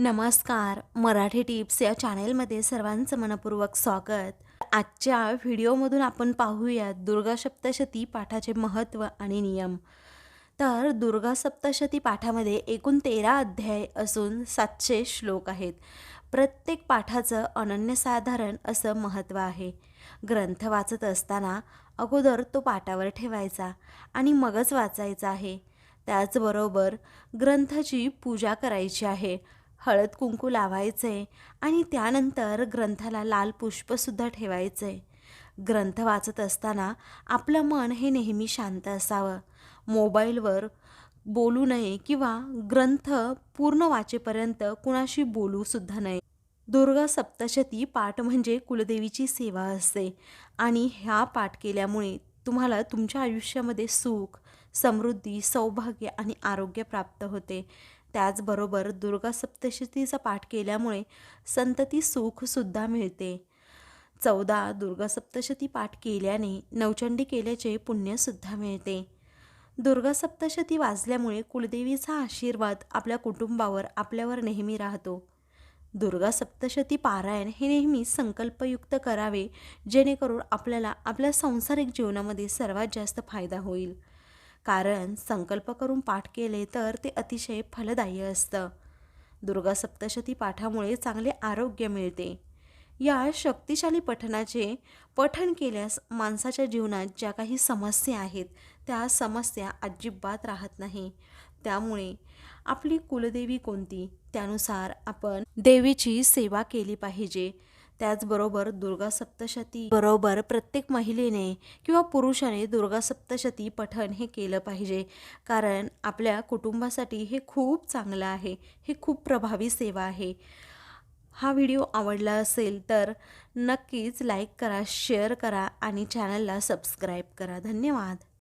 नमस्कार. मराठी टिप्स या चॅनेलमध्ये सर्वांचं मनपूर्वक स्वागत. आजच्या व्हिडिओमधून आपण पाहूया दुर्गा सप्तशती पाठाचे महत्त्व आणि नियम. तर दुर्गा सप्तशती पाठामध्ये एकूण तेरा अध्याय असून सातशे श्लोक आहेत. प्रत्येक पाठाचं अनन्यसाधारण असं महत्त्व आहे. ग्रंथ वाचत असताना अगोदर तो पाठावर ठेवायचा आणि मगच वाचायचा आहे. त्याचबरोबर ग्रंथाची पूजा करायची आहे. हळद कुंकू लावायचे आणि त्यानंतर ग्रंथाला लाल पुष्पसुद्धा ठेवायचे. ग्रंथ वाचत असताना आपलं मन हे नेहमी शांत असावं. मोबाईलवर बोलू नये किंवा ग्रंथ पूर्ण वाचेपर्यंत कुणाशी बोलूसुद्धा नये. दुर्गा सप्तशती पाठ म्हणजे कुलदेवीची सेवा असते आणि ह्या पाठ केल्यामुळे तुम्हाला तुमच्या आयुष्यामध्ये सुख समृद्धी सौभाग्य आणि आरोग्य प्राप्त होते. त्याचबरोबर दुर्गा सप्तशतीचा पाठ केल्यामुळे संतती सुखसुद्धा मिळते. चौदा दुर्गा सप्तशती पाठ केल्याने नवचंडी केल्याचे पुण्यसुद्धा मिळते. दुर्गा सप्तशती वाचल्यामुळे कुलदेवीचा आशीर्वाद आपल्या कुटुंबावर आपल्यावर नेहमी राहतो. दुर्गा सप्तशती पारायण हे नेहमी संकल्पयुक्त करावे जेणेकरून आपल्याला आपल्या सांसारिक जीवनामध्ये सर्वात जास्त फायदा होईल. कारण संकल्प करून पाठ केले तर ते अतिशय फलदायी असतं. दुर्गा सप्तशती पाठामुळे चांगले आरोग्य मिळते. या शक्तिशाली पठणाचे पठण केल्यास माणसाच्या जीवनात ज्या काही समस्या आहेत त्या समस्या अजिबात राहत नाही. त्यामुळे आपली कुलदेवी कोणती? त्यानुसार आपण देवीची सेवा केली पाहिजे. त्याचबरोबर दुर्गा सप्तशती बरोबर प्रत्येक महिलेने किंवा पुरुषाने दुर्गा सप्तशती पठण हे केलं पाहिजे. कारण आपल्या कुटुंबासाठी हे खूप चांगलं आहे. हे खूप प्रभावी सेवा आहे. हा व्हिडिओ आवडला असेल तर नक्कीच लाईक करा शेअर करा आणि चॅनलला सबस्क्राईब करा. धन्यवाद.